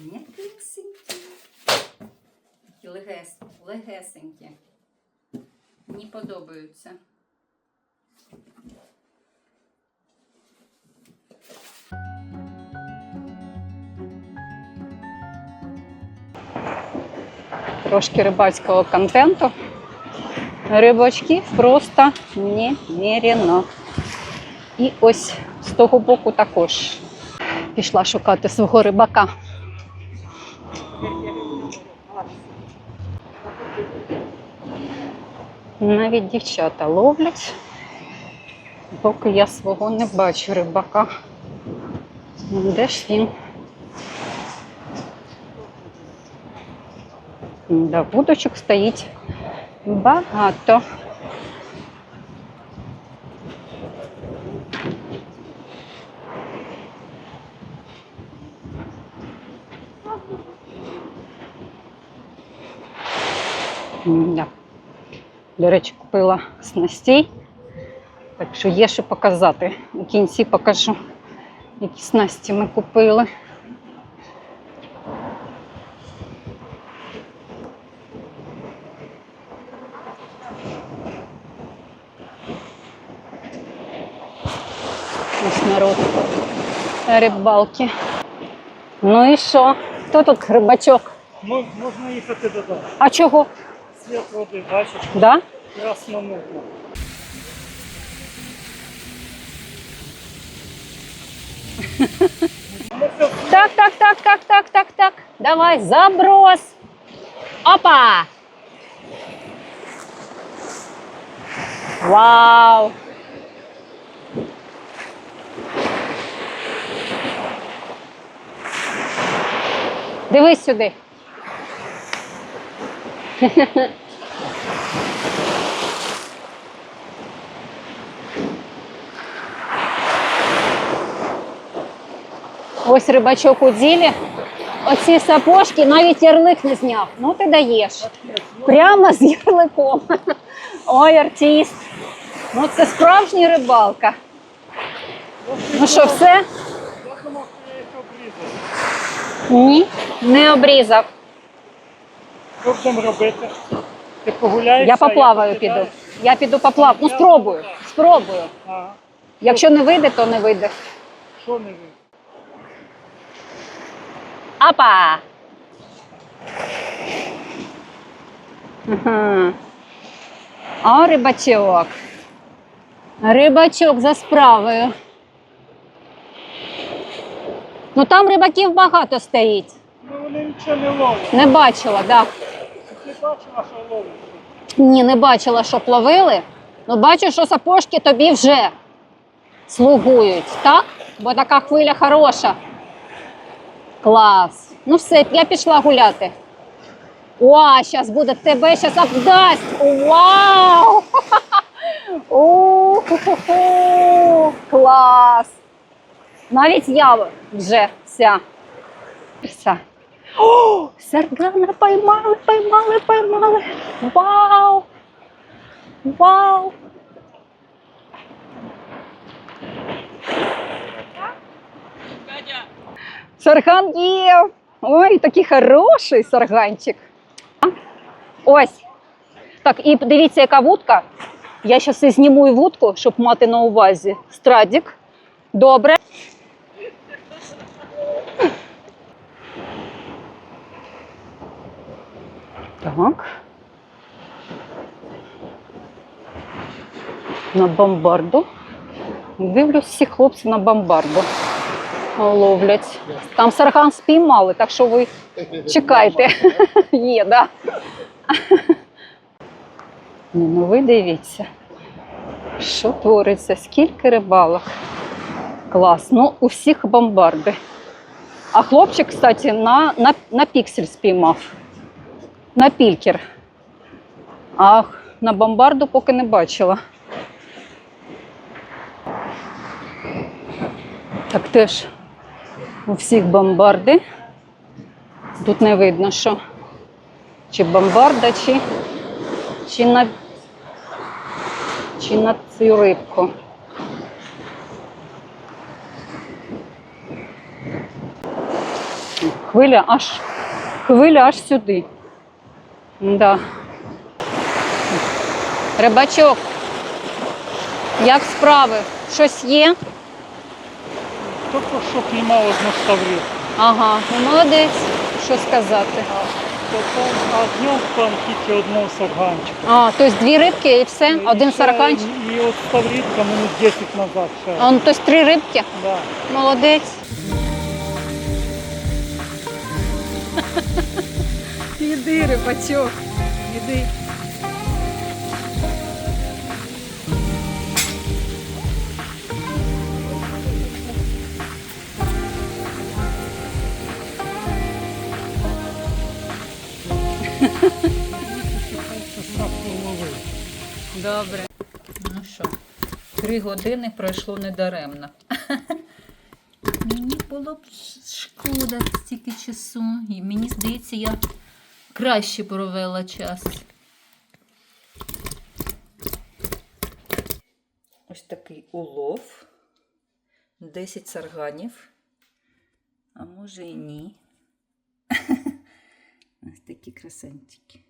М'якисенькі. Такі легес, легесенькі. Мені подобаються. Трошки рибацького контенту. Рибачки просто немерено. І ось з того боку також пішла шукати свого рибака. Навіть дівчата ловлять, поки я свого не бачу рибака. Де ж він? Да, вудочок стоїть багато. Да. До речі, купила снастей. Так що є що показати. У кінці покажу, які снасті ми купили. Ось народ рибалки. Ну і що? Хто тут рибачок? Можна їхати додому. А чого? Світ води, бачиш, Да? красномовно. Так, так, так, так, так, так, так. Давай, заброс. Опа! Вау! Дивись сюди. Ось рибачок у ділі. Оці сапожки навіть ярлик не зняв. Ну ти даєш. Прямо з ярликом. Ой, артист. Ну це справжня рибалка. Ну що, все? Ні, не обрізав. Що будемо робити? Ти погуляєш? Я поплаваю піду. Я піду поплав. Ну спробую. Спробую. Ага. Якщо не вийде, то не вийде. Що не ви? Апа! Ага. А рибачок. Рибачок за справою. Ну там рибаків багато стоїть. Ну вони нічого не ловлять. Не бачила, так. Да. Бачила, що ловлять? Ні, не бачила, що плавили. Ну бачу, що сапожки тобі вже слугують, так? Бо така хвиля хороша. Клас. Ну все, я пішла гуляти. О, зараз буде тебе зараз обдасть. Вау! У-ху-ху-ху. Клас! Навіть я вже вся. Вся. О, саргана поймали, поймали, поймали. Вау! Вау! Сарган є. Ой, такий хороший сарганчик. Ось. Так, і дивіться, яка вудка. Я зараз зніму вудку, щоб мати на увазі. Страдік. Добре. Так. На бомбарду. Дивлюсь, всі хлопці на бомбарду ловлять. Там сарган спіймали, так що ви чекайте. Є, да. Ні, ну ви дивіться, що твориться, скільки рибалок. Клас. Ну, у всіх бомбарди. А хлопчик, кстати, на, на, на піксель спіймав. На пількер. А на бомбарду поки не бачила. Так теж у всіх бомбарди. Тут не видно, що чи бомбарда, чи, чи, на, чи на цю рибку. хвиля аж хвиля аж сюди. Да. Рибачок. Як справи? Щось є? Тільки що піймав одну ставрів. Ага, ну молодець, що сказати. А днем там тільки одного сарганчика. А, тобто дві рибки і все, один І сарканчик. І от ставрідка минут 10 назад ще. А, ну, тобто три рибки. Да. Молодець. Іди, рибачок, іди. Добре. Ну що, три години пройшло недаремно. Мені було б шкода стільки часу. І мені здається, я краще провела час. Ось такий улов. 10 сарганів. А може і ні. Ось такі красавчики.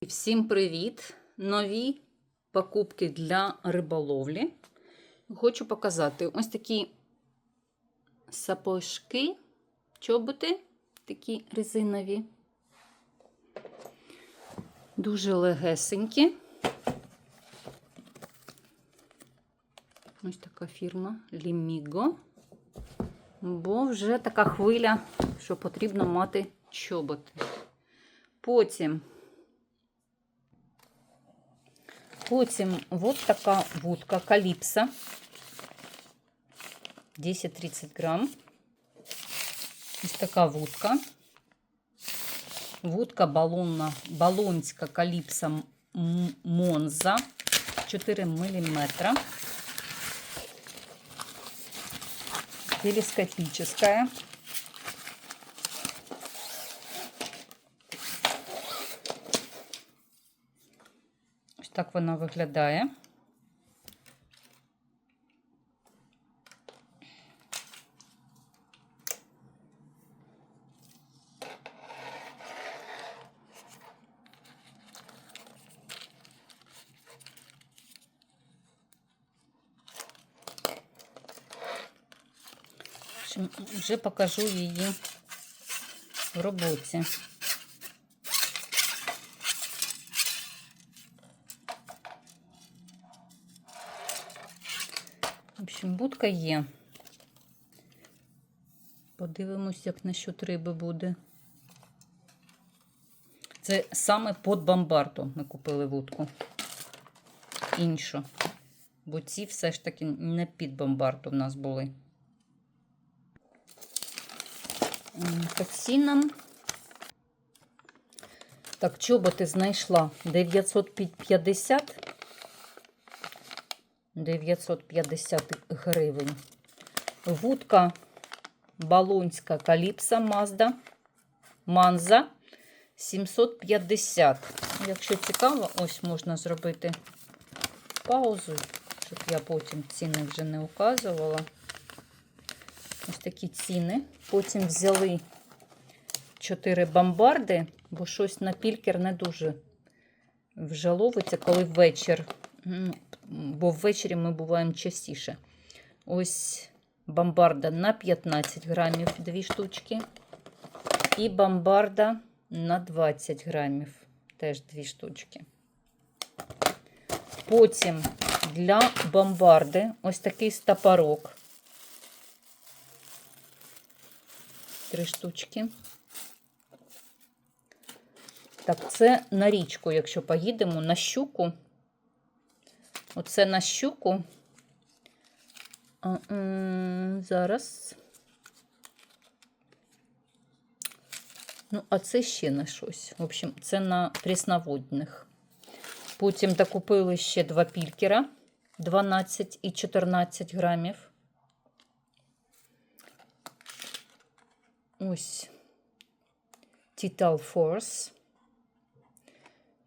І Всім привіт! Нові покупки для риболовлі. Хочу показати ось такі сапожки, чоботи, такі резинові. Дуже легесенькі. Ось така фірма Limigo. Бо вже така хвиля, що потрібно мати чоботи. Потім Потім вот така вудка каліпса. 10-30 грам. Ось така вудка. Вудка балонна, балонська каліпса М- Монза. 4 мм. Телескопическая. Ось так вона виглядає. Вже покажу її в роботі. В общем, будка є. Подивимось, як насчет риби буде. Це саме під бомбарту ми купили вудку. Іншу. Бо ці все ж таки не під бомбарту в нас були. Токсином. Так, чоботи знайшла 950. 950 гривень. Вудка Балонська Каліпса Мазда. Манза 750. Якщо цікаво, ось можна зробити паузу, щоб я потім ціни вже не указувала. Такі ціни. Потім взяли 4 бомбарди, бо щось на пількер не дуже вже ловиться, коли вечір. Ну, бо ввечері ми буваємо частіше. Ось бомбарда на 15 грамів, дві штучки. І бомбарда на 20 грамів, теж дві штучки. Потім для бомбарди ось такий стопорок. Три штучки. Так, це на річку, якщо поїдемо на щуку. Оце на щуку. Зараз. Ну, а це ще на щось. В общем, це на прісноводних. Потім докупили ще два пількера 12 і 14 грамів. Ось Tital Force.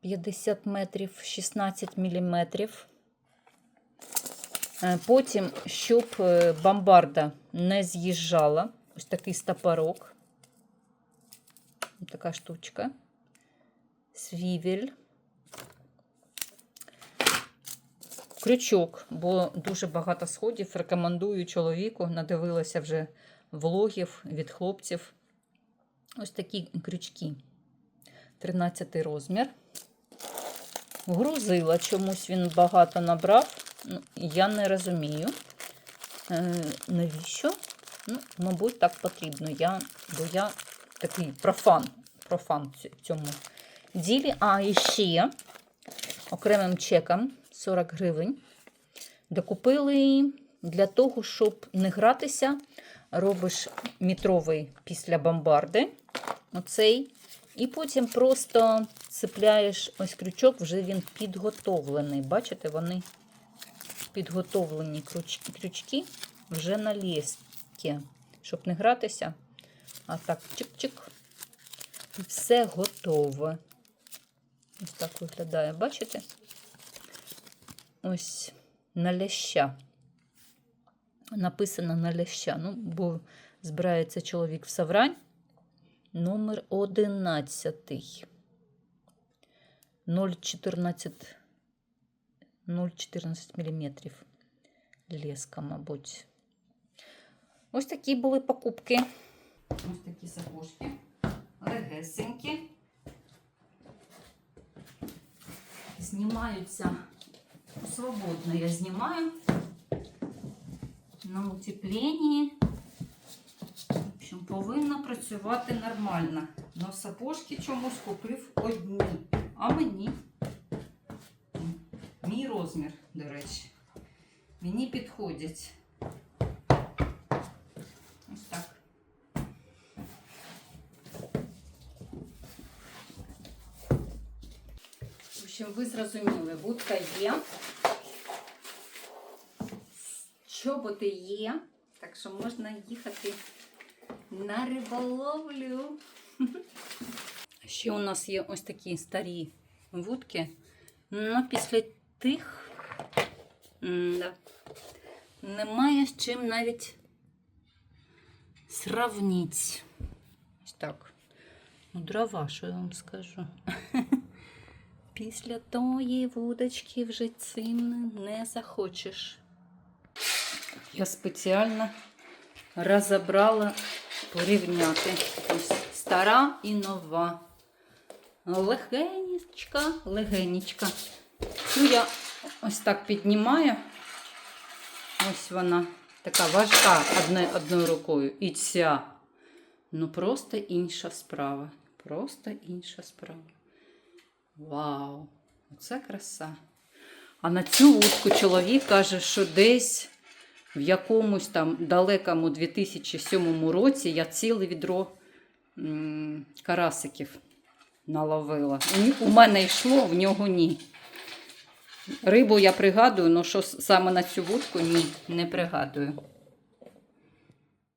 50 метрів, 16 міліметрів. Е, Потім, щоб е, бомбарда не з'їжджала, ось такий стопорок. Така штучка. Свівель. Крючок, бо дуже багато сходів. Рекомендую чоловіку. Надивилася вже влогів від хлопців. Ось такі крючки. 13 розмір. Грузила чомусь він багато набрав. Ну, я не розумію. Е, навіщо? Ну, мабуть, так потрібно. Я, бо я такий профан, профан цьому ділі. А і ще окремим чеком 40 гривень докупили для того, щоб не гратися. Робиш метровий після бомбарди. Оцей. І потім просто цепляєш ось крючок, вже він підготовлений. Бачите, вони підготовлені крючки, вже на ліскі, щоб не гратися. А так, чик-чик. І все готове. Ось так виглядає, бачите? Ось на ляща. Написано на ляща. Ну, бо збирається чоловік в Саврань. Номер 11. 0,14 0,14 мм. Леска, мабуть. Ось такі були покупки. Ось такі сапожки. Легесенькі. Знімаються свободно. Я знімаю на утепленні. В общем, повинна працювати нормально. Но сапожки чомусь купив одні. А мені мій розмір, до речі. Мені підходять. Ось так. В общем, ви зрозуміли, вудка є. Чоботи є. Так що можна їхати на риболовлю. Ще у нас є ось такі старі вудки. Ну, після тих м-да, немає з чим навіть сравнити. Ось так. Ну, дрова, що я вам скажу. Після тої вудочки вже цим не захочеш. Я спеціально розібрала порівняти. Ось стара і нова. Легенечка, легенечка. Ну, я ось так піднімаю. Ось вона така важка одне, одною рукою. І ця. Ну, просто інша справа. Просто інша справа. Вау! Оце краса. А на цю вудку чоловік каже, що десь в якомусь там далекому 2007 році я ціле відро карасиків наловила. У- мене йшло, в нього ні. Рибу я пригадую, але що саме на цю вудку ні, не пригадую.